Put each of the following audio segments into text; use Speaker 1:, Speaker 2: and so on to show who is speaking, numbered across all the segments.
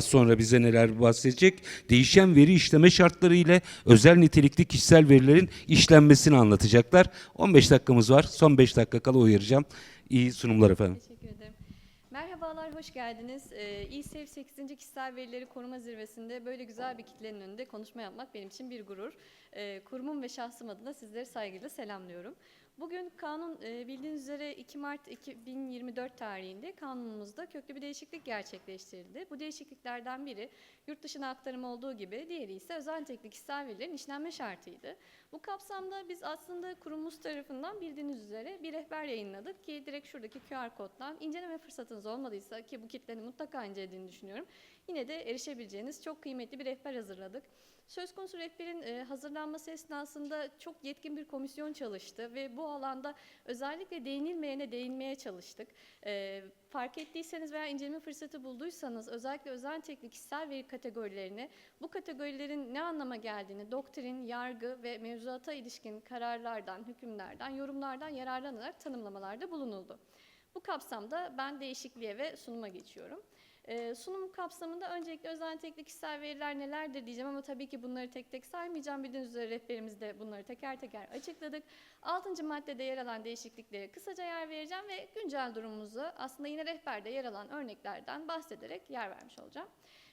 Speaker 1: az sonra bize neler bahsedecek. Değişen veri işleme şartları ile özel nitelikli kişisel verilerin işlenmesini anlatacaklar. 15 dakikamız var. Son 5 dakika kala uyaracağım. İyi sunumlar efendim.
Speaker 2: Teşekkür ederim. Merhabalar, hoş geldiniz. Ee, İSEV 8. Kişisel Verileri Koruma Zirvesi'nde böyle güzel bir kitlenin önünde konuşma yapmak benim için bir gurur. Ee, kurumum ve şahsım adına sizleri saygıyla selamlıyorum. Bugün kanun e, bildiğiniz üzere 2 Mart 2024 tarihinde kanunumuzda köklü bir değişiklik gerçekleştirildi. Bu değişikliklerden biri yurt dışına aktarım olduğu gibi diğeri ise özel nitelikli kişisel verilerin işlenme şartıydı. Bu kapsamda biz aslında kurumumuz tarafından bildiğiniz üzere bir rehber yayınladık ki direkt şuradaki QR koddan inceleme fırsatınız olmadıysa ki bu kitlenin mutlaka incelediğini düşünüyorum. Yine de erişebileceğiniz çok kıymetli bir rehber hazırladık. Söz konusu rehberin e, hazırlanması esnasında çok yetkin bir komisyon çalıştı ve bu alanda özellikle değinilmeyene değinmeye çalıştık. E, fark ettiyseniz veya inceleme fırsatı bulduysanız özellikle özel teknik kişisel veri kategorilerini, bu kategorilerin ne anlama geldiğini doktrin, yargı ve mevzuata ilişkin kararlardan, hükümlerden, yorumlardan yararlanarak tanımlamalarda bulunuldu. Bu kapsamda ben değişikliğe ve sunuma geçiyorum. Ee, sunum kapsamında öncelikle özel teknik kişisel veriler nelerdir diyeceğim ama tabii ki bunları tek tek saymayacağım. Bildiğiniz üzere rehberimizde bunları teker teker açıkladık. Altıncı maddede yer alan değişikliklere kısaca yer vereceğim ve güncel durumumuzu aslında yine rehberde yer alan örneklerden bahsederek yer vermiş olacağım.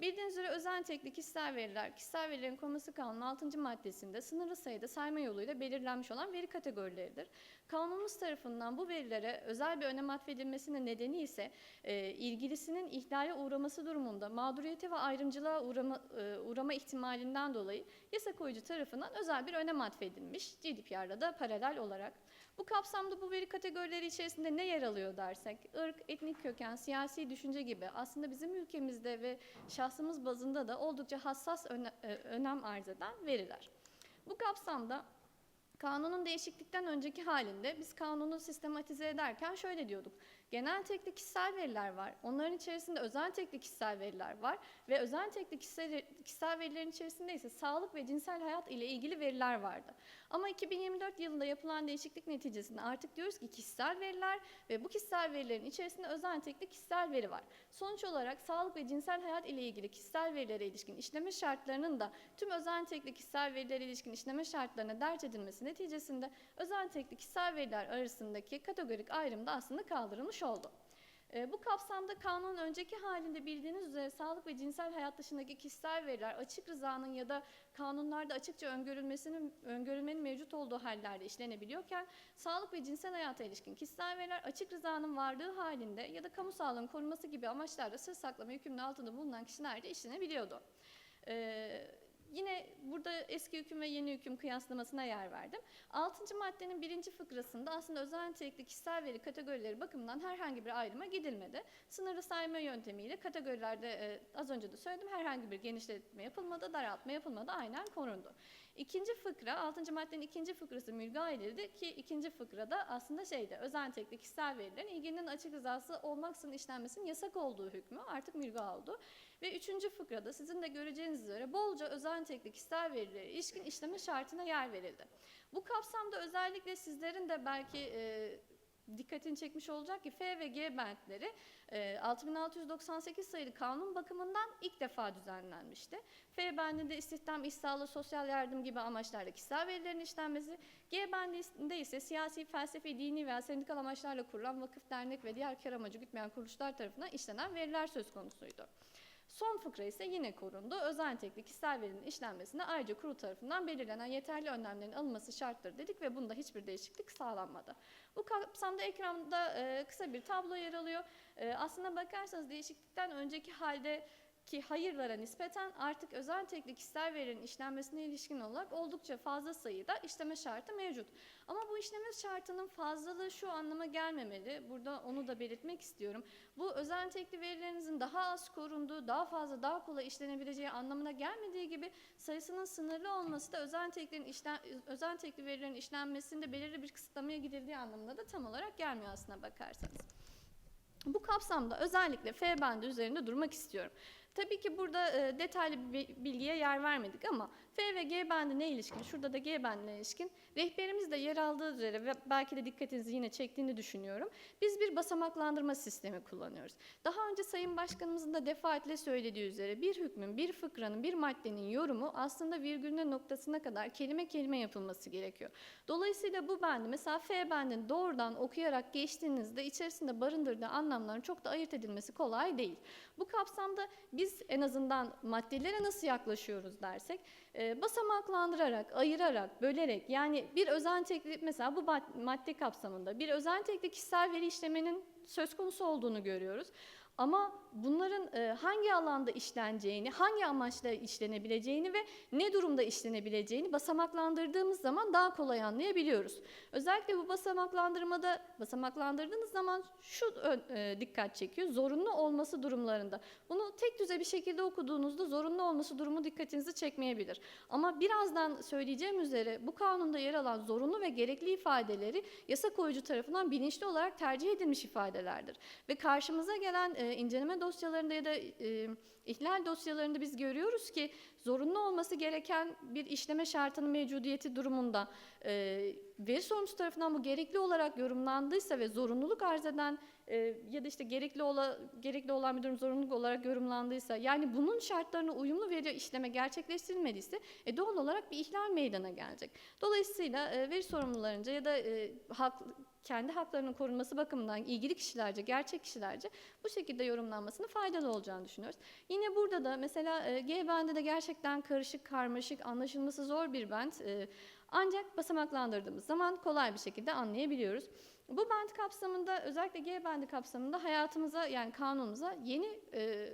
Speaker 2: Bildiğiniz üzere özel teknik kişisel veriler, kişisel verilerin konusu kanunun 6. maddesinde sınırlı sayıda sayma yoluyla belirlenmiş olan veri kategorileridir. Kanunumuz tarafından bu verilere özel bir önem atfedilmesinin nedeni ise e, ilgilisinin ihlale uğraması durumunda mağduriyete ve ayrımcılığa uğrama, e, uğrama ihtimalinden dolayı yasa koyucu tarafından özel bir önem atfedilmiş GDPR'la da paralel olarak. Bu kapsamda bu veri kategorileri içerisinde ne yer alıyor dersek, ırk, etnik köken, siyasi düşünce gibi aslında bizim ülkemizde ve şahsımız bazında da oldukça hassas öne- e, önem arz eden veriler. Bu kapsamda Kanunun değişiklikten önceki halinde biz kanunu sistematize ederken şöyle diyorduk. Genel tekli kişisel veriler var. Onların içerisinde özel tekli kişisel veriler var. Ve özel tekli kişisel, kişisel verilerin içerisinde ise sağlık ve cinsel hayat ile ilgili veriler vardı. Ama 2024 yılında yapılan değişiklik neticesinde artık diyoruz ki kişisel veriler ve bu kişisel verilerin içerisinde özel tekli kişisel veri var. Sonuç olarak sağlık ve cinsel hayat ile ilgili kişisel verilere ilişkin işleme şartlarının da tüm özel tekli kişisel verilere ilişkin işleme şartlarına derc edilmesi neticesinde özel tekli kişisel veriler arasındaki kategorik ayrım da aslında kaldırılmış oldu. E, bu kapsamda kanunun önceki halinde bildiğiniz üzere sağlık ve cinsel hayat dışındaki kişisel veriler açık rızanın ya da kanunlarda açıkça öngörülmesinin öngörülmenin mevcut olduğu hallerde işlenebiliyorken sağlık ve cinsel hayata ilişkin kişisel veriler açık rızanın varlığı halinde ya da kamu sağlığının korunması gibi amaçlarla sır saklama yükümlü altında bulunan kişilerde işlenebiliyordu. Ee, yine burada eski hüküm ve yeni hüküm kıyaslamasına yer verdim. Altıncı maddenin birinci fıkrasında aslında özel nitelikli kişisel veri kategorileri bakımından herhangi bir ayrıma gidilmedi. Sınırlı sayma yöntemiyle kategorilerde e, az önce de söyledim herhangi bir genişletme yapılmadı, daraltma yapılmadı, aynen korundu. İkinci fıkra, altıncı maddenin ikinci fıkrası mülga edildi ki ikinci fıkrada aslında şeyde özel nitelikli kişisel verilerin ilginin açık rızası olmaksızın işlenmesinin yasak olduğu hükmü artık mülga oldu. Ve üçüncü fıkrada sizin de göreceğiniz üzere bolca özel nitelikli kişisel verilere ilişkin işleme şartına yer verildi. Bu kapsamda özellikle sizlerin de belki e, dikkatini çekmiş olacak ki F ve G bentleri e, 6698 sayılı kanun bakımından ilk defa düzenlenmişti. F bendinde istihdam, iş sağlığı, sosyal yardım gibi amaçlarla kişisel verilerin işlenmesi, G bendinde ise siyasi, felsefi, dini veya sendikal amaçlarla kurulan vakıf, dernek ve diğer kar amacı gütmeyen kuruluşlar tarafından işlenen veriler söz konusuydu. Son fıkra ise yine korundu. Özel nitelikli kişisel verinin işlenmesinde ayrıca kurul tarafından belirlenen yeterli önlemlerin alınması şarttır dedik ve bunda hiçbir değişiklik sağlanmadı. Bu kapsamda ekranda kısa bir tablo yer alıyor. Aslına bakarsanız değişiklikten önceki halde ki hayırlara nispeten artık özel tekli kişisel verinin işlenmesine ilişkin olarak oldukça fazla sayıda işleme şartı mevcut. Ama bu işleme şartının fazlalığı şu anlama gelmemeli. Burada onu da belirtmek istiyorum. Bu özel tekli verilerinizin daha az korunduğu, daha fazla, daha kolay işlenebileceği anlamına gelmediği gibi sayısının sınırlı olması da özel teklerin işlen, özel tekli verilerin işlenmesinde belirli bir kısıtlamaya gidildiği anlamına da tam olarak gelmiyor aslına bakarsanız. Bu kapsamda özellikle F bendi üzerinde durmak istiyorum. Tabii ki burada e, detaylı bir bilgiye yer vermedik ama F ve G bandine ilişkin, şurada da G bandine ilişkin rehberimizde yer aldığı üzere ve belki de dikkatinizi yine çektiğini düşünüyorum. Biz bir basamaklandırma sistemi kullanıyoruz. Daha önce Sayın Başkanımızın da defaatle söylediği üzere bir hükmün, bir fıkranın, bir maddenin yorumu aslında virgülüne noktasına kadar kelime kelime yapılması gerekiyor. Dolayısıyla bu bendi mesela F bendini doğrudan okuyarak geçtiğinizde içerisinde barındırdığı anlamların çok da ayırt edilmesi kolay değil. Bu kapsamda biz en azından maddelere nasıl yaklaşıyoruz dersek, e, basamaklandırarak, ayırarak, bölerek yani bir özentekli mesela bu mad- madde kapsamında bir özentekli kişisel veri işlemenin söz konusu olduğunu görüyoruz. Ama bunların e, hangi alanda işleneceğini, hangi amaçla işlenebileceğini ve ne durumda işlenebileceğini basamaklandırdığımız zaman daha kolay anlayabiliyoruz. Özellikle bu basamaklandırmada basamaklandırdığınız zaman şu e, dikkat çekiyor. Zorunlu olması durumlarında. Bunu tek düze bir şekilde okuduğunuzda zorunlu olması durumu dikkatinizi çekmeyebilir. Ama birazdan söyleyeceğim üzere bu kanunda yer alan zorunlu ve gerekli ifadeleri yasa koyucu tarafından bilinçli olarak tercih edilmiş ifadelerdir. Ve karşımıza gelen e, inceleme dosyalarında ya da e, ihlal dosyalarında biz görüyoruz ki zorunlu olması gereken bir işleme şartının mevcudiyeti durumunda e, veri sorumlusu tarafından bu gerekli olarak yorumlandıysa ve zorunluluk arz eden e, ya da işte gerekli ola, gerekli olan bir durum zorunluluk olarak yorumlandıysa yani bunun şartlarına uyumlu veri işleme gerçekleştirilmediyse e, doğal olarak bir ihlal meydana gelecek. Dolayısıyla e, veri sorumlularınca ya da e, hak, kendi haklarının korunması bakımından ilgili kişilerce, gerçek kişilerce bu şekilde yorumlanmasının faydalı olacağını düşünüyoruz. Yine burada da mesela e, G bendi de gerçekten karışık, karmaşık, anlaşılması zor bir band. E, ancak basamaklandırdığımız zaman kolay bir şekilde anlayabiliyoruz. Bu band kapsamında özellikle G bendi kapsamında hayatımıza yani kanunumuza yeni e,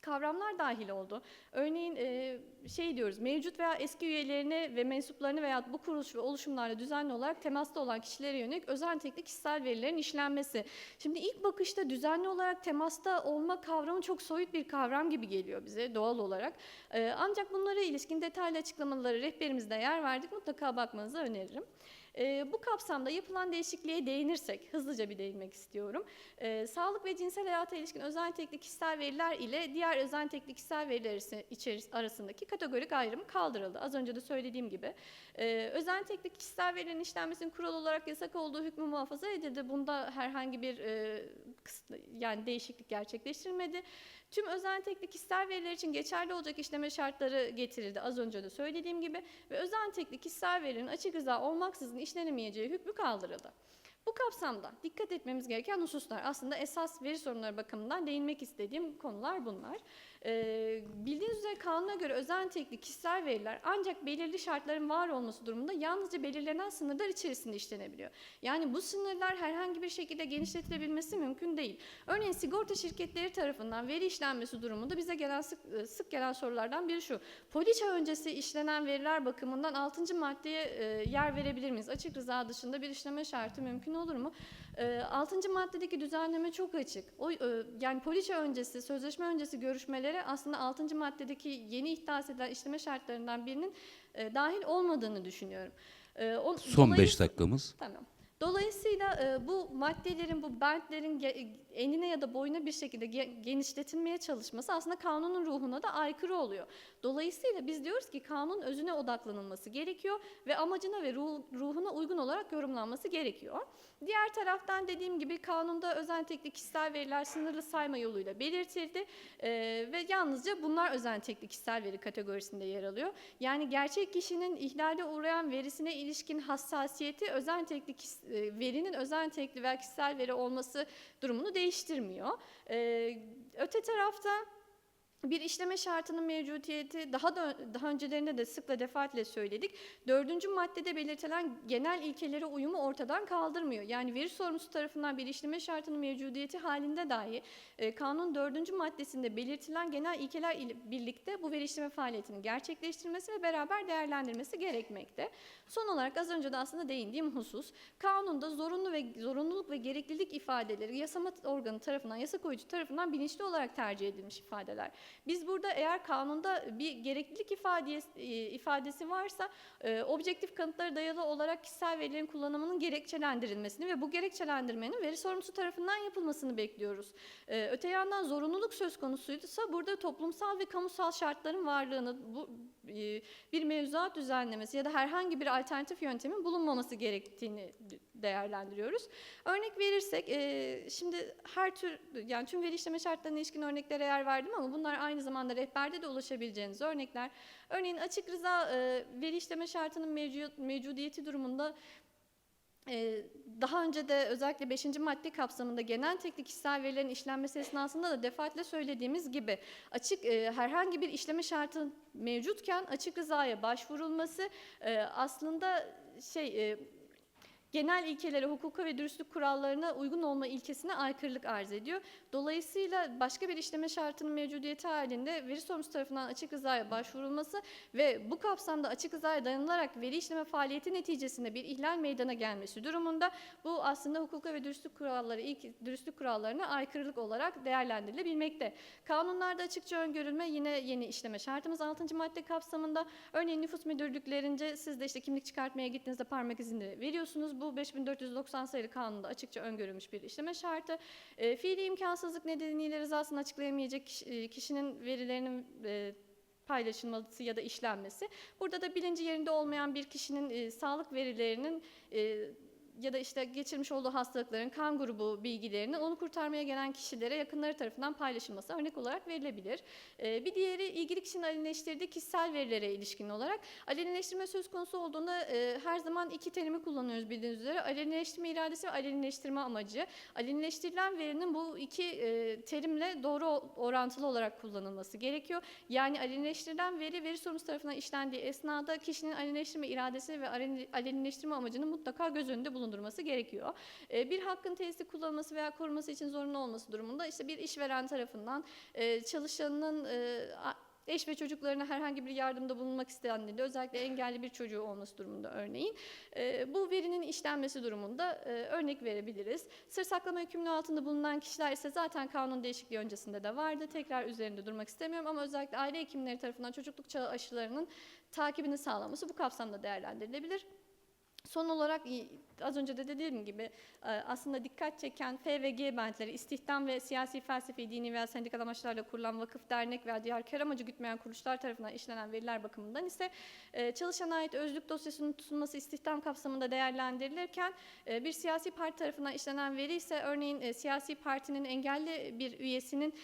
Speaker 2: kavramlar dahil oldu. Örneğin e, şey diyoruz mevcut veya eski üyelerine ve mensuplarını veya bu kuruluş ve oluşumlarla düzenli olarak temasta olan kişilere yönelik özel nitelikli kişisel verilerin işlenmesi. Şimdi ilk bakışta düzenli olarak temasta olma kavramı çok soyut bir kavram gibi geliyor bize doğal olarak. E, ancak bunlara ilişkin detaylı açıklamaları rehberimizde yer verdik. Mutlaka bakmanızı öneririm. Bu kapsamda yapılan değişikliğe değinirsek, hızlıca bir değinmek istiyorum. Sağlık ve cinsel hayata ilişkin özel nitelikli kişisel veriler ile diğer özel nitelikli kişisel veriler arasındaki kategorik ayrım kaldırıldı. Az önce de söylediğim gibi. E, özel nitelikli kişisel verilerin işlenmesinin kural olarak yasak olduğu hükmü muhafaza edildi. Bunda herhangi bir yani değişiklik gerçekleştirilmedi. Tüm özel nitelikli kişisel veriler için geçerli olacak işleme şartları getirildi. Az önce de söylediğim gibi ve özel nitelikli kişisel verilerin açık rıza olmaksızın işlenemeyeceği hükmü kaldırıldı. Bu kapsamda dikkat etmemiz gereken hususlar aslında esas veri sorunları bakımından değinmek istediğim konular bunlar. Ee, bildiğiniz üzere kanuna göre özel nitelikli kişisel veriler ancak belirli şartların var olması durumunda yalnızca belirlenen sınırlar içerisinde işlenebiliyor. Yani bu sınırlar herhangi bir şekilde genişletilebilmesi mümkün değil. Örneğin sigorta şirketleri tarafından veri işlenmesi durumunda bize gelen sık, sık gelen sorulardan biri şu. Poliçe öncesi işlenen veriler bakımından 6. maddeye e, yer verebilir miyiz? Açık rıza dışında bir işleme şartı mümkün olur mu? E, 6. maddedeki düzenleme çok açık. O, e, yani poliçe öncesi, sözleşme öncesi görüşmelere aslında 6. maddedeki yeni ihdas edilen işleme şartlarından birinin e, dahil olmadığını düşünüyorum. E, o-
Speaker 1: Son 5
Speaker 2: dolayısıyla-
Speaker 1: dakikamız.
Speaker 2: Tamam. Dolayısıyla e, bu maddelerin, bu bentlerin enine ya da boyuna bir şekilde ge- genişletilmeye çalışması aslında kanunun ruhuna da aykırı oluyor. Dolayısıyla biz diyoruz ki kanun özüne odaklanılması gerekiyor ve amacına ve ruh- ruhuna uygun olarak yorumlanması gerekiyor. Diğer taraftan dediğim gibi kanunda özel nitelikli kişisel veriler sınırlı sayma yoluyla belirtildi E, ve yalnızca bunlar özel nitelikli kişisel veri kategorisinde yer alıyor. Yani gerçek kişinin ihlale uğrayan verisine ilişkin hassasiyeti kis- e, verinin özel nitelikli veya kişisel veri olması durumunu değiştirmiyor. Öte tarafta bir işleme şartının mevcudiyeti daha da daha öncelerinde de sıkla defaatle söyledik. Dördüncü maddede belirtilen genel ilkelere uyumu ortadan kaldırmıyor. Yani veri sorumlusu tarafından bir işleme şartının mevcudiyeti halinde dahi e, kanun dördüncü maddesinde belirtilen genel ilkeler ile birlikte bu veri işleme faaliyetinin gerçekleştirilmesi ve beraber değerlendirmesi gerekmekte. Son olarak az önce de aslında değindiğim husus kanunda zorunlu ve zorunluluk ve gereklilik ifadeleri yasama organı tarafından, yasa koyucu tarafından bilinçli olarak tercih edilmiş ifadeler. Biz burada eğer kanunda bir gereklilik ifadesi, e, ifadesi varsa e, objektif kanıtlara dayalı olarak kişisel verilerin kullanımının gerekçelendirilmesini ve bu gerekçelendirmenin veri sorumlusu tarafından yapılmasını bekliyoruz. E, öte yandan zorunluluk söz konusuysa burada toplumsal ve kamusal şartların varlığını bu e, bir mevzuat düzenlemesi ya da herhangi bir alternatif yöntemin bulunmaması gerektiğini değerlendiriyoruz. Örnek verirsek, e, şimdi her tür, yani tüm veri işleme şartlarına ilişkin örneklere yer verdim ama bunlar aynı zamanda rehberde de ulaşabileceğiniz örnekler. Örneğin açık rıza e, veri işleme şartının mevcut, mevcudiyeti durumunda ee, daha önce de özellikle 5. madde kapsamında genel teknik kişisel verilerin işlenmesi esnasında da defaatle söylediğimiz gibi açık e, herhangi bir işleme şartı mevcutken açık rızaya başvurulması e, aslında şey e, genel ilkelere, hukuka ve dürüstlük kurallarına uygun olma ilkesine aykırılık arz ediyor. Dolayısıyla başka bir işleme şartının mevcudiyeti halinde veri sorumlusu tarafından açık rızaya başvurulması ve bu kapsamda açık rızaya dayanılarak veri işleme faaliyeti neticesinde bir ihlal meydana gelmesi durumunda bu aslında hukuka ve dürüstlük kuralları, ilk dürüstlük kurallarına aykırılık olarak değerlendirilebilmekte. Kanunlarda açıkça öngörülme yine yeni işleme şartımız 6. madde kapsamında. Örneğin nüfus müdürlüklerince siz de işte kimlik çıkartmaya gittiğinizde parmak izini veriyorsunuz. Bu 5490 sayılı kanunda açıkça öngörülmüş bir işleme şartı. E, fiili imkansızlık nedeniyle rızasını açıklayamayacak e, kişinin verilerinin e, paylaşılması ya da işlenmesi. Burada da bilinci yerinde olmayan bir kişinin e, sağlık verilerinin e, ya da işte geçirmiş olduğu hastalıkların kan grubu bilgilerinin onu kurtarmaya gelen kişilere yakınları tarafından paylaşılması örnek olarak verilebilir. Ee, bir diğeri ilgili kişinin alenileştirdiği kişisel verilere ilişkin olarak alenileştirme söz konusu olduğunda e, her zaman iki terimi kullanıyoruz bildiğiniz üzere. Alenileştirme iradesi ve alenileştirme amacı. Alenileştirilen verinin bu iki e, terimle doğru orantılı olarak kullanılması gerekiyor. Yani alenileştirilen veri veri sorumlusu tarafından işlendiği esnada kişinin alenileştirme iradesi ve aleni- alenileştirme amacını mutlaka göz önünde bulundurması gerekiyor. E, bir hakkın tesisi kullanılması veya korunması için zorunlu olması durumunda işte bir işveren tarafından e, çalışanının e, eş ve çocuklarına herhangi bir yardımda bulunmak istendiğinde özellikle engelli bir çocuğu olması durumunda örneğin e, bu verinin işlenmesi durumunda e, örnek verebiliriz. Sır saklama hükmünün altında bulunan kişiler ise zaten kanun değişikliği öncesinde de vardı. Tekrar üzerinde durmak istemiyorum ama özellikle aile hekimleri tarafından çocukluk çağı aşılarının takibini sağlaması bu kapsamda değerlendirilebilir. Son olarak az önce de dediğim gibi e, aslında dikkat çeken F ve G bentleri istihdam ve siyasi felsefi, dini veya sendikal amaçlarla kurulan vakıf, dernek veya diğer kar amacı gütmeyen kuruluşlar tarafından işlenen veriler bakımından ise e, çalışana ait özlük dosyasının tutulması istihdam kapsamında değerlendirilirken e, bir siyasi parti tarafından işlenen veri ise örneğin siyasi partinin engelli bir üyesinin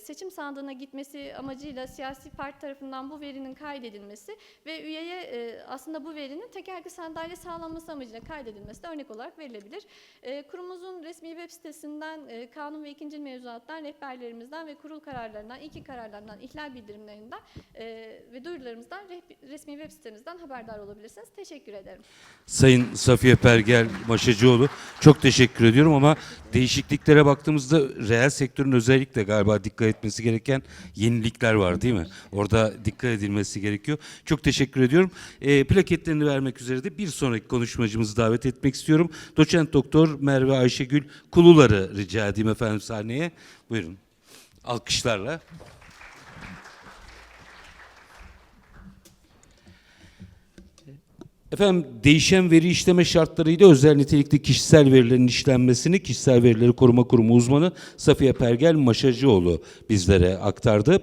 Speaker 2: seçim sandığına gitmesi amacıyla siyasi parti tarafından bu verinin kaydedilmesi ve üyeye aslında bu verinin tekerlekli sandalye sağlanması amacıyla kaydedilmesi de örnek olarak verilebilir. E, kurumumuzun resmi web sitesinden e, kanun ve ikinci mevzuattan, rehberlerimizden ve kurul kararlarından, ilki kararlarından, ihlal bildirimlerinden e, ve duyurularımızdan resmi web sitemizden haberdar olabilirsiniz. Teşekkür ederim.
Speaker 1: Sayın Safiye Pergel Maşacıoğlu çok teşekkür ediyorum ama değişikliklere baktığımızda reel sektörün özellikle galiba dikkat etmesi gereken yenilikler var değil mi? Orada dikkat edilmesi gerekiyor. Çok teşekkür ediyorum. E, plaketlerini vermek üzere de bir sonraki konuşmacımızı davet etmek istiyorum. Doçent Doktor Merve Ayşegül Kuluları rica edeyim efendim sahneye. Buyurun. Alkışlarla. Efendim değişen veri işleme şartlarıyla özel nitelikli kişisel verilerin işlenmesini Kişisel Verileri Koruma Kurumu uzmanı Safiye Pergel Maşacıoğlu bizlere aktardı.